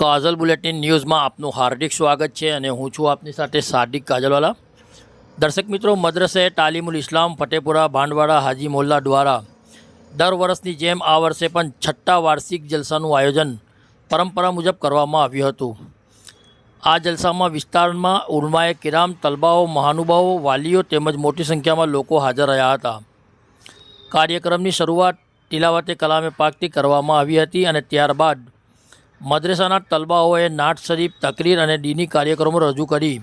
કાજલ bulletin ન્યૂઝમાં આપનું હાર્દિક સ્વાગત છે અને હું છું આપની સાથે સાદિક કાજલવાલા. દર્શક મિત્રો, મદ્રસે તાલીમુલ ઇસ્લામ, ફતેપુરા, ભાંડવાડા, હાજી મોલ્લા દ્વારા દર વર્ષની જેમ આ વર્ષે પણ છઠ્ઠા વાર્ષિક જલસાનું આયોજન પરંપરા મુજબ કરવામાં આવ્યું હતું. આ જલસામાં વિસ્તારમાં ઉર્માએ કિરામ, તલબાઓ, મહાનુભાવો, વાલીઓ તેમજ મોટી સંખ્યામાં લોકો હાજર રહ્યા હતા. કાર્યક્રમની શરૂઆત તિલાવતે કલામે પાકથી કરવામાં આવી હતી અને ત્યારબાદ મદ્રેસાના તલબાઓએ નાટ શરીફ, તકરીર અને દીની કાર્યક્રમો રજૂ કરી.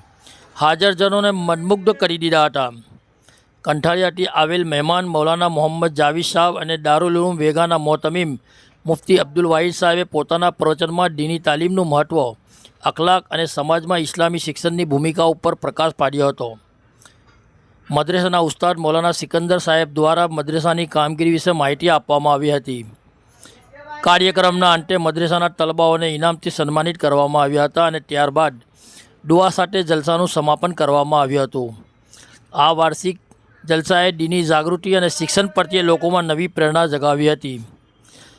હાજરજનોને મનમુગ્ધ કરી દીધા હતા. કંઠાળિયાથી આવેલ મહેમાન મૌલાના મોહમ્મદ જાવીદ સાહેબ અને દારૂલુમ વેગાના મોતમીમ મુફ્તી અબ્દુલ વાહિદ સાહેબે પોતાના પ્રવચનમાં દીની તાલીમનું મહત્ત્વ અખલાક અને સમાજમાં ઇસ્લામી શિક્ષણની ભૂમિકા ઉપર પ્રકાશ પાડ્યો હતો. મદ્રેસાના ઉસ્તાદ મૌલાના સિકંદર સાહેબ દ્વારા મદ્રેસાની કામગીરી વિશે માહિતી આપવામાં આવી હતી. કાર્યક્રમના અંતે મદ્રેસાના તલબાઓને ઇનામથી સન્માનિત કરવામાં આવ્યા હતા અને ત્યારબાદ દુઆ સાથે જલસાનું સમાપન કરવામાં આવ્યું હતું. આ વાર્ષિક જલસાએ દીની જાગૃતિ અને શિક્ષણ પ્રત્યે લોકોમાં નવી પ્રેરણા જગાવી હતી.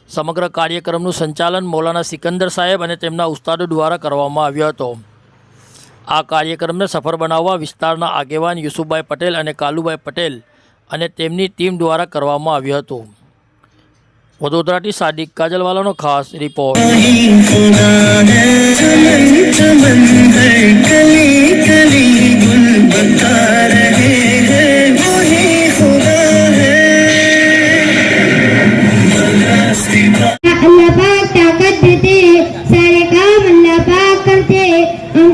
સમગ્ર કાર્યક્રમનું સંચાલન મૌલાના સિકંદર સાહેબ અને તેમના ઉસ્તાદો દ્વારા કરવામાં આવ્યો હતો. આ કાર્યક્રમને સફળ બનાવવા વિસ્તારના આગેવાન યુસુફભાઈ પટેલ અને કાલુભાઈ પટેલ અને તેમની ટીમ દ્વારા કરવામાં આવ્યું હતું. વડોદરાથી સાદિક કાજલવાલાનો ખાસ રિપોર્ટ खुदा है चमन चमन है कली कली गुल बता रहे हैं वही खुदा है अल्लाह पाक ताकत देते सारे काम अल्लाह पाक करते हम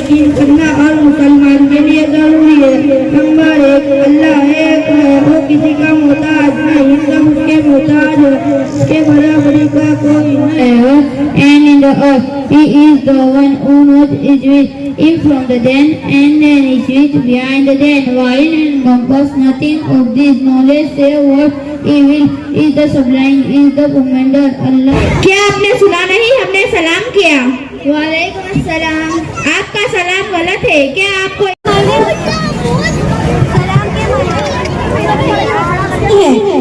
यकीन करना और मुसलमान के लिए ज़रूरी है नंबर एक अल्लाह एक है वो किसी का मोहताज नहीं सब उसके मोहताज है उसके बराबरी का कोई नहीं है and in the earth he is the one who knows is with him from the den and then is with behind the den while encompass nothing of this knowledge save what he will is the sublime is the commander Allah क्या आपने सुना नहीं हमने सलाम किया वालेकुम आपका सलाम गलत है क्या आपको?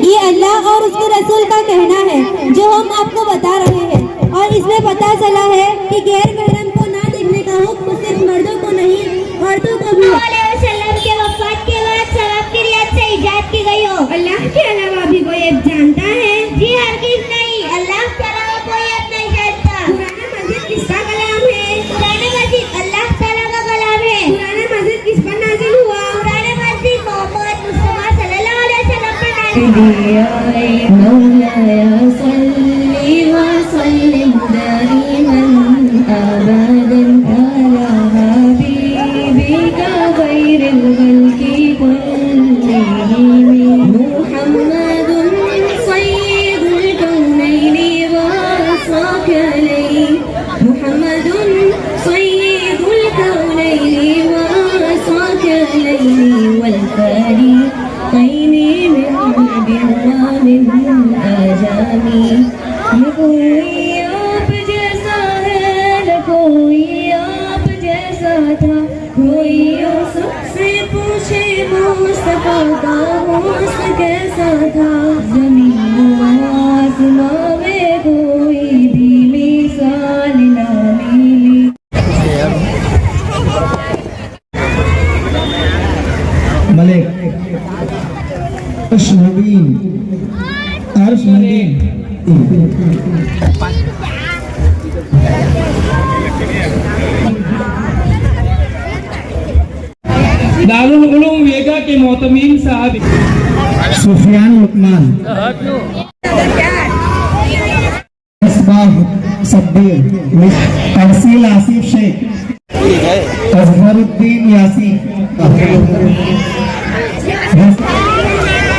ये अल्लाह और उसके रसूल का कहना है, जो हम आपको बता रहे हैं। और इसमें पता चला है कि गैर महरम الأنبياء مولاي صل وسلم والفريقين من بر من آجامي कोई आप जैसा है न कोई आप जैसा था कोई और सबसे पूछे मुस्तफा का हुस्न कैसा था जमीन મલેક અર્શ નવીન અર્શ નવીન દારૂલ ઉલૂમ વેગા કે મોતમીન સાહેબ? સુફિયાન લુકમાન. ઇસ્બાહ સબ્બીર. તરસીલ આસિફ શેખ. અઝહરુદ્દીન યાસી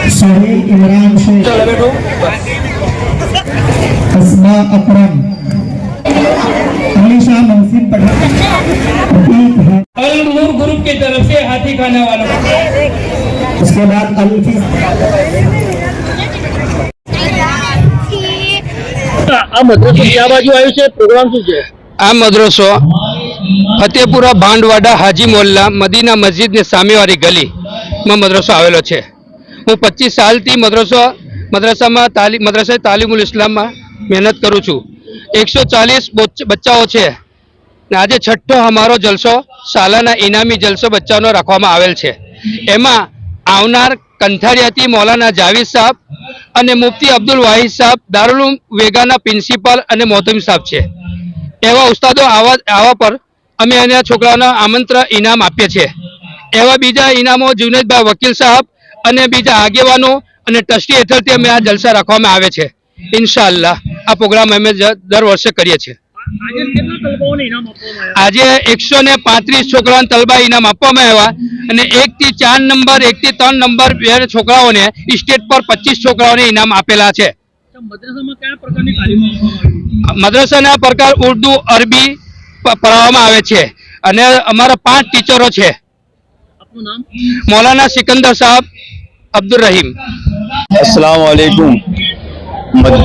सोहेल इमरान शेख अस्मा अकरम अली शाह मोहसिन पठान रफीक है अल नूर ग्रुप की तरफ से हाथी खाने वालों उसके बाद अल्फी આ મદ્રસો ક્યાં બાજુ આવ્યું છે પ્રોગ્રામ શું છે આ મદ્રસો ફતેપુરા ભાંડવાડા હાજી મોલ્લા મદીના મસ્જિદની સામેવાળી ગલીમાં મદ્રસો આવેલો છે. હું પચીસ સાલથી મદ્રસો મદ્રસામાં તાલીમ મદ્રસા તાલીમુલ ઇસ્લામમાં મહેનત કરું છું. એકસો ચાલીસ બચ્ચાઓ છે. ને આજે છઠ્ઠો અમારો જલસો સાલાના ઇનામી જલસો બચ્ચાઓનો રાખવામાં આવેલ છે. એમાં આવનાર કંથારિયાથી મૌલાના જાવીદ સાહેબ અને મુફ્તી અબ્દુલ વાહિદ સાહેબ, દારૂલ વેગાના પ્રિન્સિપાલ અને મોહતમ સાહેબ છે. એવા ઉસ્તાદો આવા આવા પર અમે એના છોકરાઓને આમંત્રણ ઇનામ આપીએ છીએ. એવા બીજા ઇનામો જુનેદભાઈ વકીલ સાહેબ અને બીજા આગેવાનો અને ટ્રસ્ટી હેઠળથી અમે આ જલસા રાખવામાં આવે છે. ઇન્શાઅલ્લાહ આ પ્રોગ્રામ અમે દર વર્ષે કરીએ છીએ. આજે એકસો ને પાંત્રીસ છોકરાઓને તલબા ઇનામ આપવામાં આવ્યા અને એક થી ચાર નંબર એક થી ત્રણ નંબર બે છોકરાઓને સ્ટેટ પર પચીસ છોકરાઓને ઇનામ આપેલા છે? મદ્રસાના પ્રકાર ઉર્દુ અરબી પઢાવવામાં આવે છે અને અમારા પાંચ ટીચરો છે મૌલાના સિકંદર સાહેબ અબ્દુલ રहीम अस्सलाम वालेकुम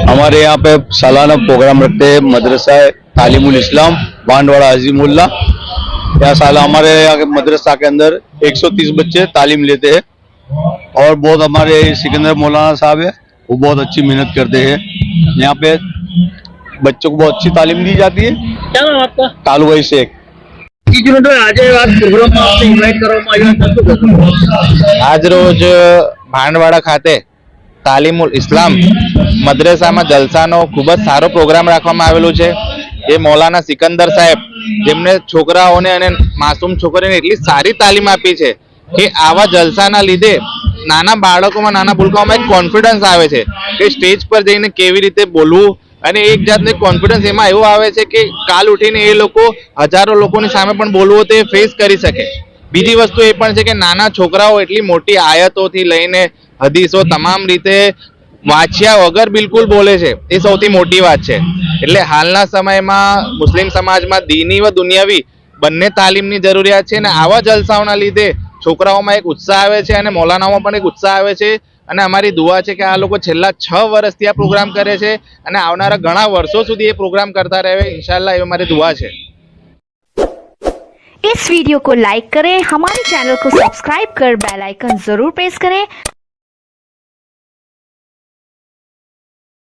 हमारे यहाँ पे सालाना प्रोग्राम रखते हैं मदरसा तालीमुल इस्लाम बांडवाड़ा अजीमुल्ला यहाँ साल हमारे यहाँ के मदरसा के अंदर 130 बच्चे तालीम लेते हैं और बहुत हमारे सिकंदर मौलाना साहब है वो बहुत अच्छी मेहनत करते हैं यहाँ पे बच्चों को बहुत अच्छी तालीम दी जाती है क्या नाम आपका कालू भाई शेख જીજુનભાઈ આજે આ પ્રોગ્રામમાં આપને ઇન્વાઇટ કરવામાં આવ્યા હતા શું કહેશો? આજ રોજ ભાંડવાડા ખાતે તાલીમુલ ઇસ્લામ મદ્રસામાં જલસાનો ખૂબ જ સારો પ્રોગ્રામ રાખવામાં આવેલો છે એ મૌલાના સિકંદર સાહેબ જેમને છોકરાઓને અને માસૂમ છોકરીઓને એટલી સારી તાલીમ આપી છે કે આવા જલસાના લીધે નાના બાળકોમાં નાના ભૂલકાઓમાં એક કોન્ફિડન્સ આવે છે કે સ્ટેજ પર જઈને કેવી રીતે બોલવું અને એક જાતનો કોન્ફિડન્સ એમાં એવું આવે છે કે કાલ ઉઠીને એ લોકો હજારો લોકોની સામે પણ બોલવું તે ફેસ કરી શકે. બીજી વસ્તુ એ પણ છે કે નાના છોકરાઓ એટલી મોટી આયતોથી લઈને હદીસો તમામ રીતે વાંચ્યા વગર બિલકુલ બોલે છે. એ સૌથી મોટી વાત છે. એટલે હાલના સમયમાં મુસ્લિમ સમાજમાં દીની વ દુનિયાવી બંને તાલીમની જરૂરિયાત છે અને આવા જલસાઓના લીધે છોકરાઓમાં એક ઉત્સાહ આવે છે અને મૌલાનાઓમાં પણ એક ઉત્સાહ આવે છે. અને અમારી દુઆ છે કે આ લોકો છેલ્લા છ વર્ષથી આ પ્રોગ્રામ કરે છે અને આવનારા ઘણા વર્ષો સુધી એ પ્રોગ્રામ કરતા રહે ઇન્શાલ્લાહ એ અમારી દુઆ છે इस वीडियो को लाइक करें हमारे चैनल को सब्सक्राइब कर बेल आइकन जरूर प्रेस करें